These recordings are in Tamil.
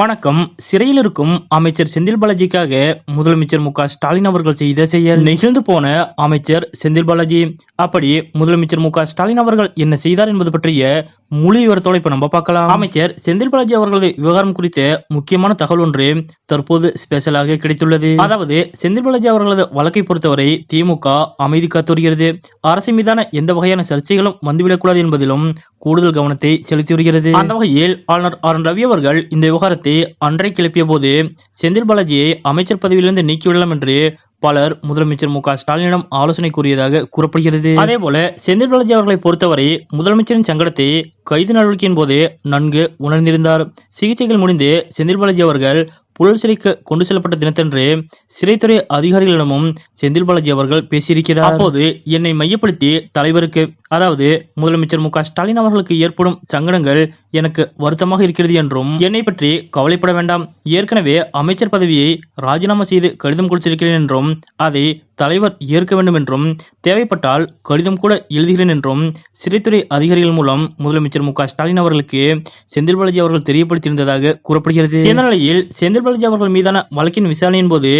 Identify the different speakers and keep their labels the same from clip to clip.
Speaker 1: வணக்கம். சிறையில் இருக்கும் அமைச்சர் செந்தில் பாலாஜிக்காக முதலமைச்சர் மு ஸ்டாலின் அவர்கள் செய்த செயல். நெகிழ்ந்து போன அமைச்சர் செந்தில் பாலாஜி. அப்படி முதலமைச்சர் மு ஸ்டாலின் அவர்கள் என்ன செய்தார் என்பது பற்றிய முழு விவரத்தோட இப்ப நம்ம பார்க்கலாம். அமைச்சர் செந்தில் பாலாஜி அவர்களது விவகாரம் குறித்த முக்கியமான தகவல் ஒன்று தற்போது ஸ்பெஷலாக கிடைத்துள்ளது. அதாவது செந்தில் பாலாஜி அவர்களது வழக்கை பொறுத்தவரை திமுக அமைதி காத்து வருகிறது. அரசு மீதான எந்த வகையான சர்ச்சைகளும் வந்துவிடக்கூடாது என்பதிலும் கூடுதல் கவனத்தை செலுத்தி வருகிறது. அந்த வகையில் ஆளுநர் ஆர் ரவி அவர்கள் இந்த விவகாரத்தை அன்றை கிளப்பிய போது செந்தில் பாலாஜியை அமைச்சர் பதவியிலிருந்து நீக்கிவிடலாம் என்று பலர் முதலமைச்சர் மு க ஸ்டாலினிடம் ஆலோசனை கூறியதாக கூறப்படுகிறது. அதே போல செந்தில் பாலாஜி அவர்களை பொறுத்தவரை முதலமைச்சரின் சங்கடத்தை கைது நடவடிக்கையின் போது நன்கு உணர்ந்திருந்தார். சிகிச்சைகள் முடிந்து செந்தில் பாலாஜி அவர்கள் புழல் சிறைக்கு கொண்டு செல்லப்பட்ட தினத்தன்று சிறைத்துறை அதிகாரிகளிடமும் செந்தில் பாலாஜி அவர்கள் பேசியிருக்கிறார். அப்போது என்னை மையப்படுத்தி தலைவருக்கு அதாவது முதலமைச்சர் மு ஸ்டாலின் அவர்களுக்கு ஏற்படும் சங்கடங்கள் எனக்கு வருத்தமாக இருக்கிறது என்றும் என்னை பற்றி கவலைப்பட வேண்டாம். ஏற்கனவே அமைச்சர் பதவியை ராஜினாமா செய்து கடிதம் கொடுத்திருக்கிறேன் என்றும் அதை தலைவர் ஏற்க வேண்டும் என்றும் தேவைப்பட்டால் கடிதம் கூட எழுதுகிறேன் என்றும் சிறைத்துறை அதிகாரிகள் மூலம் முதலமைச்சர் மு ஸ்டாலின் அவர்களுக்கு செந்தில் பாலாஜி அவர்கள் தெரியப்படுத்தியிருந்ததாக கூறப்படுகிறது. இந்த நிலையில் செந்தில் பாலாஜி அவர்கள் மீதான வழக்கின் விசாரணையின் போது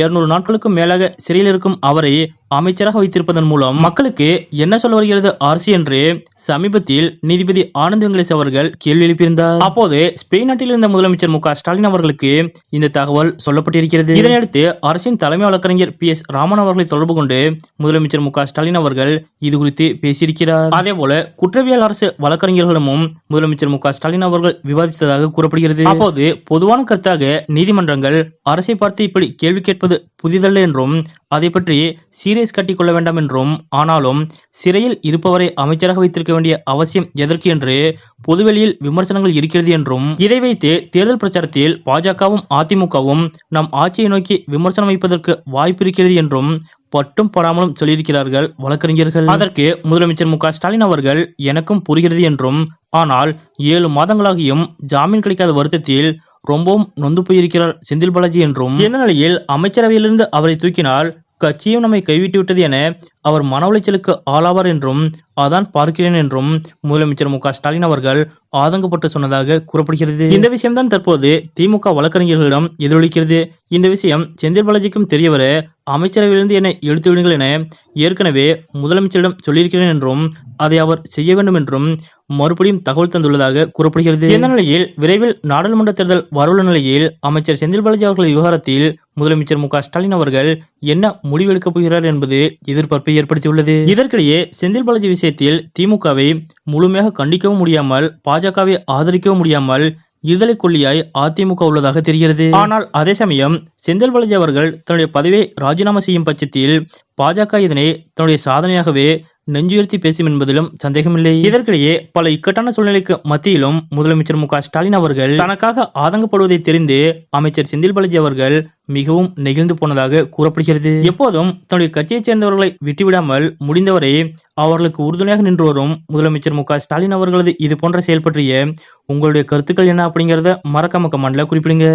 Speaker 1: இருநூறு நாட்களுக்கும் மேலாக சிறையில் இருக்கும் அவரை அமைச்சராக வைத்திருப்பதன் மூலம் மக்களுக்கு என்ன சொல்ல வருகிறது அரசு என்று சமீபத்தில் நீதிபதி ஆனந்த் வெங்கடேஷ் அவர்கள் கேள்வி எழுப்பியிருந்தார். அப்போது ஸ்பெயின் நாட்டில் இருந்த முதலமைச்சர் மு ஸ்டாலின் அவர்களுக்கு இந்த தகவல் சொல்லப்பட்டிருக்கிறது. இதனையடுத்து அரசின் தலைமை வழக்கறிஞர் பி எஸ் ராமன் அவர்களை தொடர்பு கொண்டு முதலமைச்சர் மு ஸ்டாலின் அவர்கள் இது குறித்து பேசியிருக்கிறார். அதே போல குற்றவியல் அரசு வழக்கறிஞர்களிடமும் முதலமைச்சர் மு ஸ்டாலின் அவர்கள் விவாதித்ததாக கூறப்படுகிறது. அப்போது பொதுவான கருத்தாக நீதிமன்றங்கள் அரசை பார்த்து இப்படி கேள்வி கேட்பது புதிதல்ல என்றும் அதை பற்றி சீரியஸ் கட்டிக் கொள்ள வேண்டாம் என்றும் ஆனாலும் சிறையில் இருப்பவரை அமைச்சராக வைத்திருக்க வேண்டிய அவசியம் எதற்கு என்று பொதுவெளியில் விமர்சனங்கள் இருக்கிறது என்றும் இதை வைத்து தேர்தல் பிரச்சாரத்தில் பாஜகவும் அதிமுகவும் நம் ஆட்சியை நோக்கி விமர்சனம் வைப்பதற்கு வாய்ப்பு இருக்கிறது என்றும் பட்டும் படாமலும் சொல்லியிருக்கிறார்கள் வழக்கறிஞர்கள். அதற்கு முதலமைச்சர் மு ஸ்டாலின் அவர்கள் எனக்கும் புரிகிறது என்றும் ஆனால் ஏழு மாதங்களாகியும் ஜாமீன் கிடைக்காத வருத்தத்தில் ரொம்பவும் நொந்து போயிருக்கிறார் செந்தில் பாலாஜி என்றும் இந்த நிலையில் அமைச்சரவையிலிருந்து அவரை தூக்கினால் கட்சியும் நம்மை கைவிட்டு விட்டது என அவர் மன உளைச்சலுக்கு ஆளாவார் என்றும் அதான் பார்க்கிறேன் என்றும் முதலமைச்சர் மு ஸ்டாலின் அவர்கள் ஆதங்கப்பட்டு சொன்னதாக கூறப்படுகிறது. இந்த விஷயம்தான் தற்போது திமுக வழக்கறிஞர்களிடம் எதிரொலிக்கிறது. இந்த விஷயம் செந்தில் பாலாஜிக்கும் தெரியவர அமைச்சரவையிலிருந்து என்னை எடுத்து விடுங்கள் என ஏற்கனவே முதலமைச்சரிடம் சொல்லியிருக்கிறேன் என்றும் அதை அவர் செய்ய வேண்டும் என்றும் மறுபடியும் தகவல் தந்துள்ளதாக கூறப்படுகிறது. இந்த நிலையில் விரைவில் நாடாளுமன்ற தேர்தல் வரவுள்ள நிலையில் அமைச்சர் செந்தில் பாலாஜி அவர்களது விவகாரத்தில் முதலமைச்சர் மு ஸ்டாலின் அவர்கள் என்ன முடிவெடுக்கப் போகிறார் என்பது எதிர்பார்ப்பை ஏற்படுத்தியுள்ளது. இதற்கிடையே செந்தில் பாலாஜி விஷயத்தில் திமுகவை முழுமையாக கண்டிக்கவும் முடியாமல் பாஜகவை ஆதரிக்கவும் முடியாமல் இருதலை கொல்லியாய் அதிமுக உள்ளதாக தெரிகிறது. ஆனால் அதே சமயம் செந்தில் பாலாஜி அவர்கள் தன்னுடைய பதவியை ராஜினாமா செய்யும் பட்சத்தில் பாஜக இதனை தன்னுடைய சாதனையாகவே நெஞ்சுயர்த்தி பேசும் என்பதிலும் சந்தேகமில்லை. இதற்கிடையே பல இக்கட்டான சூழ்நிலைக்கு மத்தியிலும் முதலமைச்சர் மு ஸ்டாலின் அவர்கள் தனக்காக ஆதங்கப்படுவதை தெரிந்து அமைச்சர் செந்தில் பாலாஜி அவர்கள் மிகவும் நெகிழ்ந்து போனதாக கூறப்படுகிறது. எப்போதும் தன்னுடைய கட்சியைச் சேர்ந்தவர்களை விட்டுவிடாமல் முடிந்தவரை அவர்களுக்கு உறுதுணையாக நின்று வரும் முதலமைச்சர் மு ஸ்டாலின் அவர்களது இது போன்ற செயல் பற்றிய உங்களுடைய கருத்துக்கள் என்ன அப்படிங்கறத மறக்காம கமெண்ட்ல குறிப்பிடுங்க.